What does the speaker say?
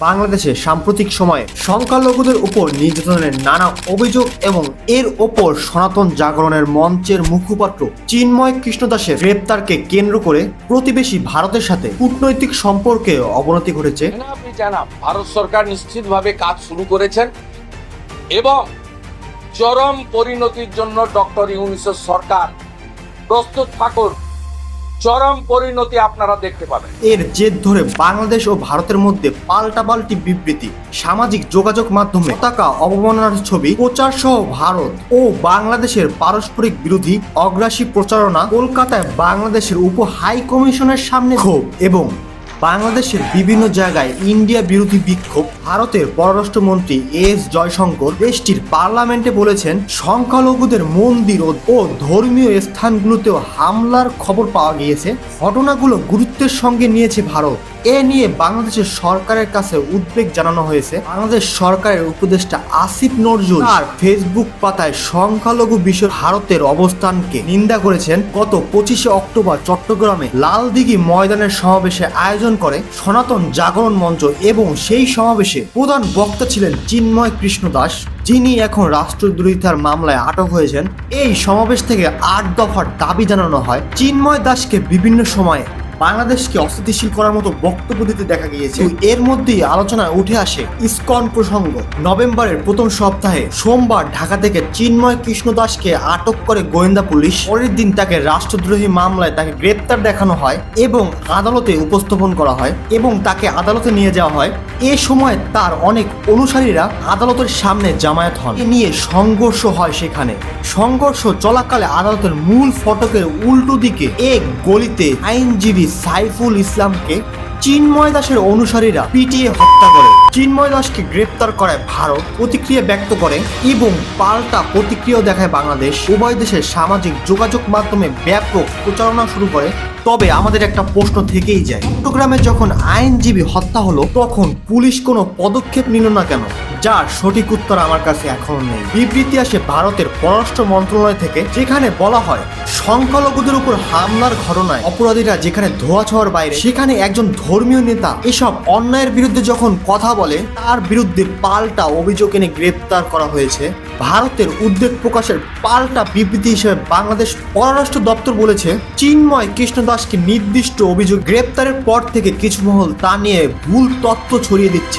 বাংলাদেশে সাম্প্রতিক সময়ে সংখ্যালঘুদের উপর নির্যাতনের নানা অভিযোগ এবং এর ওপর সনাতন জাগরণের মঞ্চের মুখপাত্র চিন্ময় কৃষ্ণদাসের গ্রেপ্তারকে কেন্দ্র করে প্রতিবেশী ভারতের সাথে কূটনৈতিক সম্পর্কে অবনতি ঘটেছে। ভারত সরকার নিশ্চিতভাবে কাজ শুরু করেছেন এবং চরম পরিণতির জন্য ডক্টর ইউনিসের সরকার প্রস্তুত থাকুন চরম পরিণতি আপনারা দেখতে পাবেন। এর জেদ ধরে বাংলাদেশ ও ভারতের মধ্যে পাল্টাপাল্টি বিবৃতি, সামাজিক যোগাযোগ মাধ্যমে পতাকা অবমাননার ছবি প্রচার সহ ভারত ও বাংলাদেশের পারস্পরিক বিরোধী অগ্রাসী প্রচারণা কলকাতায় বাংলাদেশের উপ হাই কমিশনের সামনে ক্ষোভ এবং বাংলাদেশের বিভিন্ন জায়গায় ইন্ডিয়া বিরোধী বিক্ষোভ, ভারতের পররাষ্ট্রমন্ত্রী এস জয়শঙ্কর দেশটির পার্লামেন্টে বলেছেন, সংখ্যালঘুদের মন্দির ও- ধর্মীয় স্থানগুলোতেও হামলার খবর পাওয়া গিয়েছে। ঘটনাগুলো গুরুত্বের সঙ্গে নিয়েছে ভারত। এ নিয়ে বাংলাদেশের সরকারের কাছে উদ্বেগ জানানো হয়েছে। বাংলাদেশ সরকারের উপদেষ্টা আসিফ নজরুল তার ফেসবুক পাতায় সংখ্যালঘু বিষয় ভারতের অবস্থানকে নিন্দা করেছেন। গত পঁচিশে অক্টোবর চট্টগ্রামে লালদিঘি ময়দানের সমাবেশে আয়োজন করে সনাতন জাগরণ মঞ্চ এবং সেই সমাবেশে প্রধান বক্তা ছিলেন চিন্ময় কৃষ্ণ দাস, যিনি এখন রাষ্ট্রদ্রোহিতার মামলায় আটক হয়েছেন। এই সমাবেশ থেকে আট দফার দাবি জানানো হয়। চিন্ময় দাসকে বিভিন্ন সময়ে বাংলাদেশকে অস্থিতিশীল করার মতো বক্তব্য দিতে দেখা গিয়েছে। এর মধ্যেই আলোচনায় উঠে আসে ইসকন প্রসঙ্গ। নভেম্বরের প্রথম সপ্তাহে সোমবার ঢাকা থেকে চিন্ময় কৃষ্ণ দাসকে আটক করে গোয়েন্দা পুলিশ। পরের দিন তাকে রাষ্ট্রদ্রোহী মামলায় তাকে গ্রেপ্তার দেখানো হয় এবং আদালতে উপস্থাপন করা হয় এবং তাকে আদালতে নিয়ে যাওয়া হয়। এ সময় তার অনেক অনুসারীরা আদালতের সামনে জামায়াত হন। নিয়ে সংঘর্ষ হয় সেখানে। সংঘর্ষ চলাকালে আদালতের মূল ফটকের উল্টো দিকে এক গলিতে আইনজীবী সাইফুল ইসলামকে চিন্ময় দাসের অনুসারীরা পিটিয়ে হত্যা করে। চিন্ময় দাসকে গ্রেপ্তার করায় ভারত প্রতিক্রিয়া ব্যক্ত করে এবং পাল্টা প্রতিক্রিয়া দেখায় বাংলাদেশ। উভয় দেশের সামাজিক যোগাযোগ মাধ্যমে ব্যাপক প্রচারণা শুরু করে তবে আমাদের একটা প্রশ্ন থেকেই যায়। চট্টগ্রামে যখন আইনজীবী হত্যা হলো, তখন পুলিশ কোনো পদক্ষেপ নিল না কেন? যার সঠিক উত্তর আমার কাছে এখনও নেই। বিবৃতি আসে ভারতের পররাষ্ট্র মন্ত্রণালয় থেকে, যেখানে বলা হয়, সংখ্যালঘুদের উপর হামলার ঘটনায় অপরাধীরা যেখানে ধোয়া ছোঁয়ার বাইরে, সেখানে একজন ধর্মীয় নেতা এসব অন্যায়ের বিরুদ্ধে যখন কথা বলে, তার বিরুদ্ধে পাল্টা অভিযোগ এনে গ্রেপ্তার করা হয়েছে। ভারতের উদ্বেগ প্রকাশের পাল্টা বিবৃতি হিসেবে বাংলাদেশ পররাষ্ট্র দপ্তর বলেছে, চিন্ময় কৃষ্ণ দাসকে নির্দিষ্ট অভিযোগ গ্রেপ্তারের পর থেকে কিছু মহল তা নিয়ে ভুল তথ্য ছড়িয়ে দিচ্ছে।